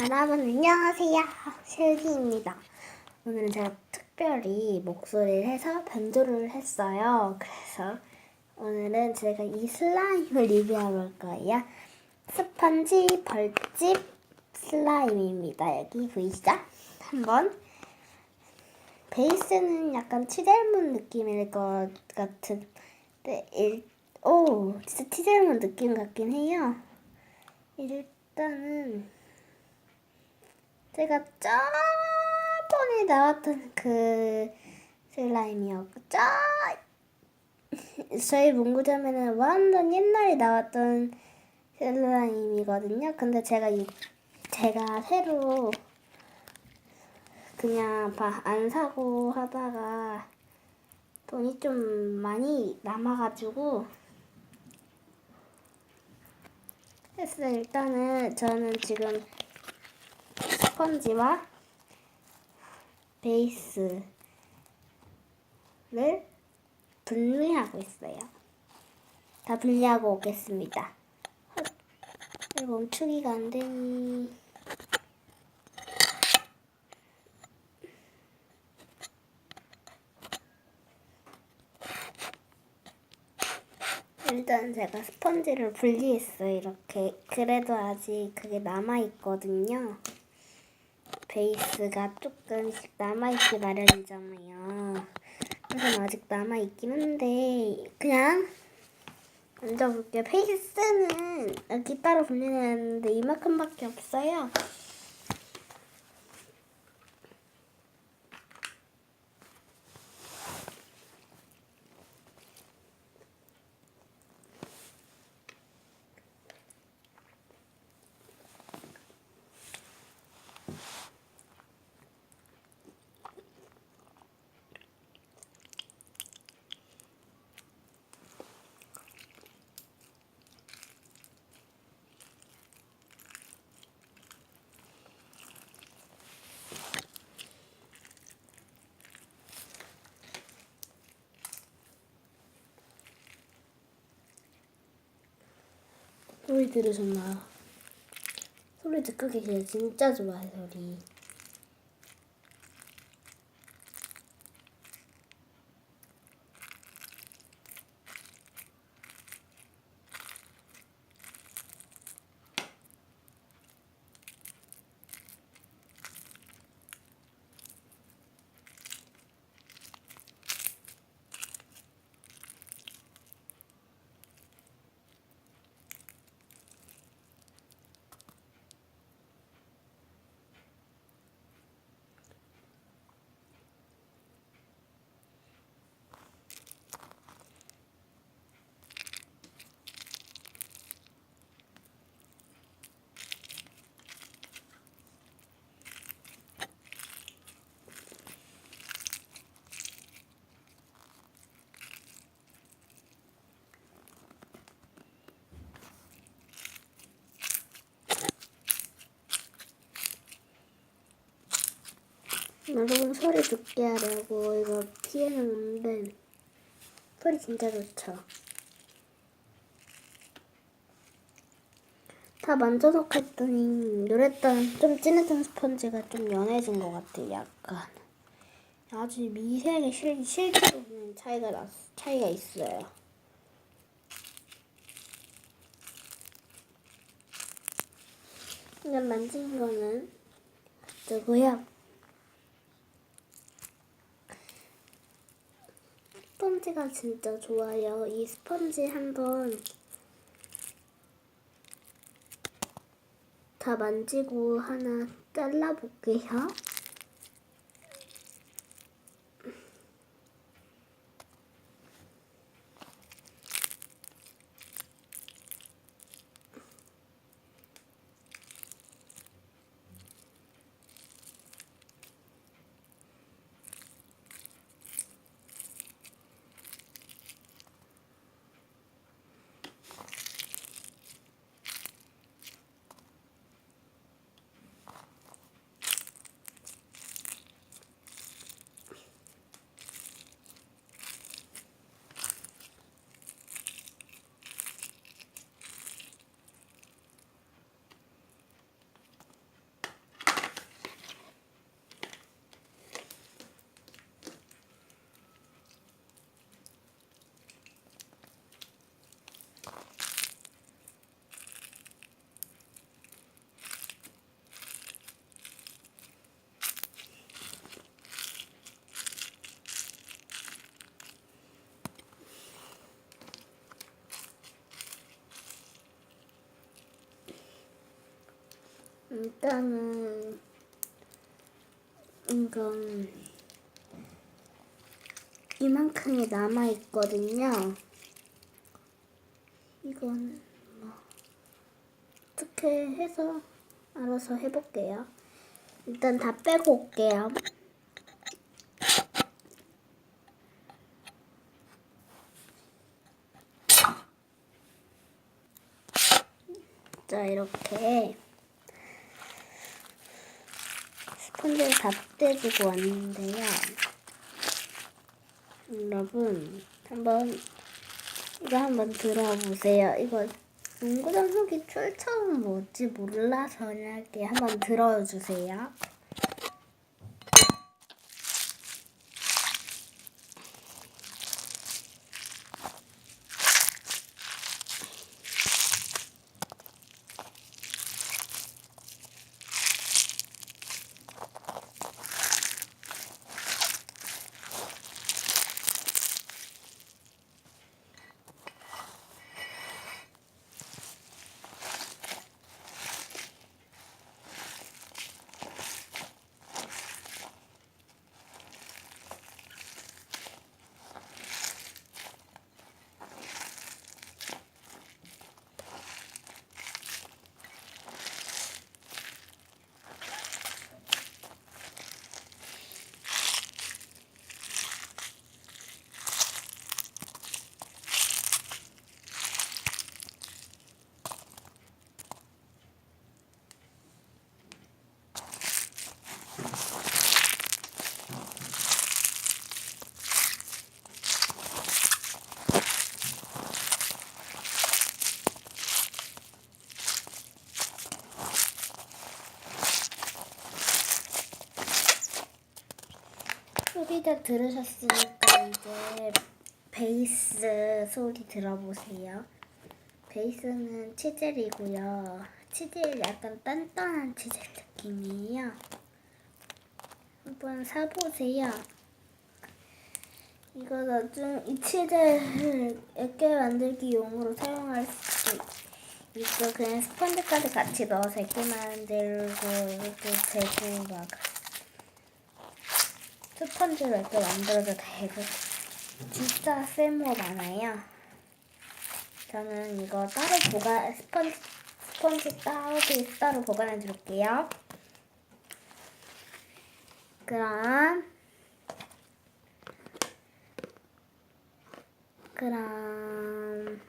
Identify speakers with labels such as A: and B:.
A: 여러분 안녕하세요. 실기입니다. 오늘은 제가 특별히 목소리를 해서 변조를 했어요. 그래서 오늘은 제가 이 슬라임을 리뷰해 볼 거예요. 스펀지 벌집 슬라임입니다. 여기 보이시죠? 한번. 베이스는 약간 치잘몬 느낌일 것 같은데 일, 오 진짜 치잘몬 느낌 같긴 해요. 일단은 제가 저번에 나왔던 그 슬라임이었고 저 저희 문구점에는 완전 옛날에 나왔던 슬라임이거든요. 근데 제가 이 제가 새로 그냥 바- 안 사고 하다가 돈이 좀 많이 남아가지고 했어요. 일단은 저는 지금 스펀지와 베이스를 분리하고 있어요. 다 분리하고 오겠습니다. 멈추기가 안 되니? 일단 제가 스펀지를 분리했어요. 이렇게 그래도 아직 그게 남아 있거든요. 베이스가 조금씩 남아있기 마련이잖아요. 그래서 아직 남아있긴 한데, 그냥 얹어볼게요. 베이스는 여기 따로 분리했는데 이만큼밖에 없어요. 소리 들으셨나요? 소리 듣기 제가 진짜 좋아해요, 소리. 여러분 소리 듣게 하려고 이거 피해놓는데 소리 진짜 좋죠. 다 만져서 했더니 노랬던 좀 진했던 스펀지가 좀 연해진 것 같아요. 약간 아주 미세하게 실 실제로 보면 차이가 났 차이가 있어요. 그냥 만진 거는 누구야? 스펀지가 진짜 좋아요. 이 스펀지 한번 다 만지고 하나 잘라볼게요. 일단은 이건 이만큼이 남아 있거든요. 이건 뭐 어떻게 해서 알아서 해볼게요. 일단 다 빼고 올게요. 자 이렇게 스펀지를 다 떼주고 왔는데요. 여러분 한번 이거 한번 들어보세요. 이거 농구장 속이 출처는 뭔지 몰라서 이렇게 한번 들어주세요. 소리 다 들으셨으니까 이제 베이스 소리 들어보세요. 베이스는 치젤이고요. 치젤 약간 단단한 치젤 느낌이에요. 한번 사보세요. 이거 나중 이 치젤을 액계 만들기 용으로 사용할 수 있고 그냥 스펀지까지 같이 넣어서 액계 만들고 이렇게 되고 막 스펀지로 이렇게 만들어도 되고 진짜 쓸모 많아요. 저는 이거 따로 보관 스펀지 스펀지 따로 따로 보관해 줄게요. 그럼 그럼